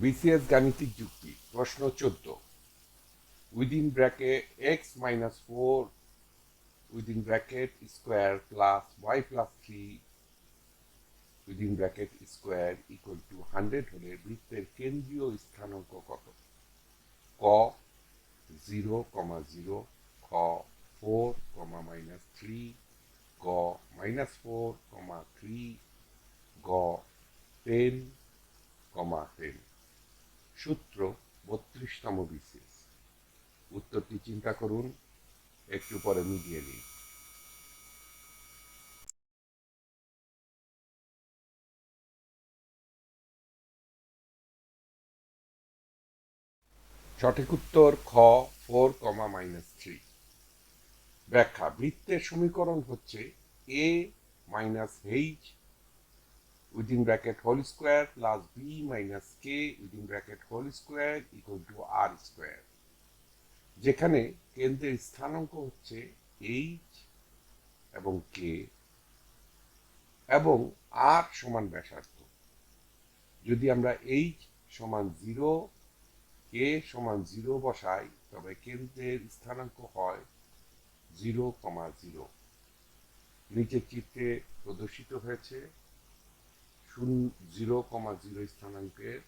BCS গাণিতিক যুক্তি, প্রশ্ন চোদ্দ। Within bracket x minus four, within bracket square plus y plus three, within bracket square equal to hundred হলে বৃত্তের কেন্দ্রীয় স্থানাঙ্ক কত? ক, জিরো কমা জিরো, খ, ফোর কমা মাইনাস থ্রি, গ মাইনাস ফোর কমা থ্রি, গ টেন কমা টেন। সূত্র বত্রিশতম বিসিএস। উত্তরটি চিন্তা করুন, একটু পরে মিলিয়ে নিন। সঠিক উত্তর খ, ফোর কমা মাইনাস থ্রি। ব্যাখ্যা, বৃত্তের সমীকরণ হচ্ছে a minus h within bracket whole square plus b minus k within bracket whole square equal to r square. যেখানে কেন্দ্রের স্থানাঙ্ক হচ্ছে এইচ এবং কে এবং আর সমান ব্যাসার্ধ। যদি আমরা এইচ সমান জিরো কে সমান জিরো বসাই, তবে কেন্দ্রের স্থানাঙ্ক হয় জিরো কমা জিরো নিচের চিত্রে প্রদর্শিত হয়েছে জিরো কমা জিরো স্থানাঙ্কের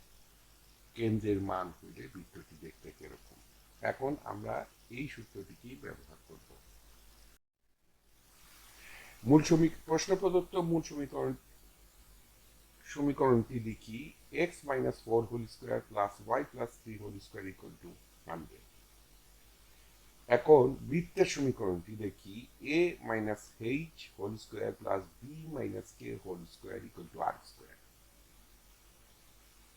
কেন্দ্রের মান হইলে বৃত্তটি দেখতে কীরকম? এখন আমরা এই সূত্রটিকেই ব্যবহার করব। মূল সমীক প্রশ্ন প্রদত্ত মূল সমীকরণ সমীকরণটি লিখি x minus four whole square plus y plus three whole square equal to hundred এখন বৃত্তের সমীকরণটি দেখি a minus h whole square plus b minus k whole square equal to r square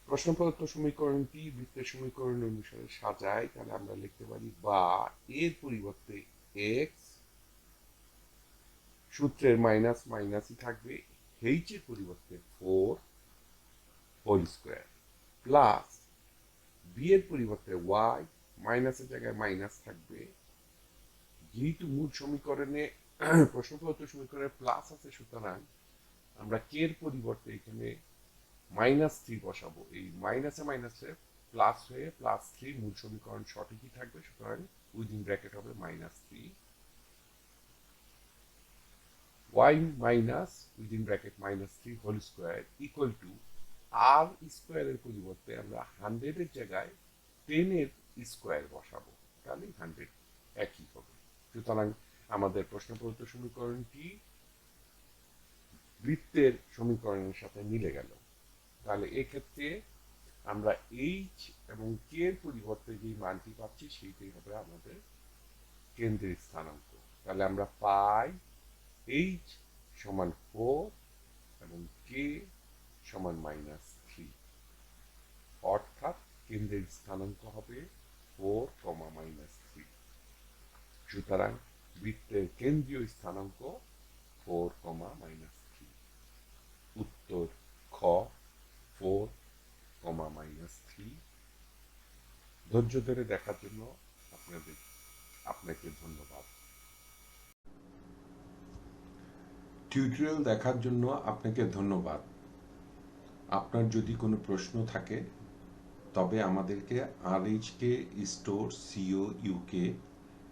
প্রশ্ন প্রদত্ত সমীকরণটি বৃত্তের সমীকরণ অনুসারে সাজায়, তাহলে আমরা লিখতে পারি বা এর পরিবর্তে এক্স সূত্রের মাইনাস মাইনাসই থাকবে এইচ এর পরিবর্তে four whole square plus b এর পরিবর্তে ওয়াই মাইনাসের জায়গায় মাইনাস থাকবে যেহেতু মূল সমীকরণে, প্রশ্নপত্র সমীকরণে প্লাস আছে, সুতরাং আমরা কে এর পরিবর্তে এখানে মাইনাস থ্রি বসাবো। এই মাইনাসে মাইনাসে প্লাস হয়ে প্লাস থ্রি মূল সমীকরণ সঠিকই থাকবে, সুতরাং উইদিন ব্র্যাকেট হবে minus three y minus within bracket minus three whole square equal to r স্কোয়ারের পরিবর্তে আমরা হান্ড্রেডের জায়গায় টেনের স্কোয়ার বসাবো। তাহলে হান্ড্রেড একই হবে। সুতরাং আমাদের প্রশ্নপত্র সমীকরণটি বৃত্তের সমীকরণের সাথে মিলে গেল। তাহলে এক্ষেত্রে আমরা এইচ এবং কে এর পরিবর্তে যে মানটি পাচ্ছি সেইটাই হবে আমাদের কেন্দ্রের স্থানাঙ্ক। তাহলে আমরা পাই এইচ সমান ফোর এবং কে সমান মাইনাস থ্রি অর্থাৎ কেন্দ্রের স্থানাঙ্ক হবে ফোর কমা মাইনাস সুতরাং বৃত্তের কেন্দ্রীয় স্থানাঙ্ক ফোর কমা মাইনাস থ্রি। উত্তর খ ফোর কমা মাইনাস থ্রি। ধৈর্য ধরে দেখার জন্য আপনাদের, আপনাকে ধন্যবাদ। টিউটোরিয়াল দেখার জন্য আপনাকে ধন্যবাদ। আপনার যদি কোনো প্রশ্ন থাকে, তবে আমাদেরকে r hk store co uk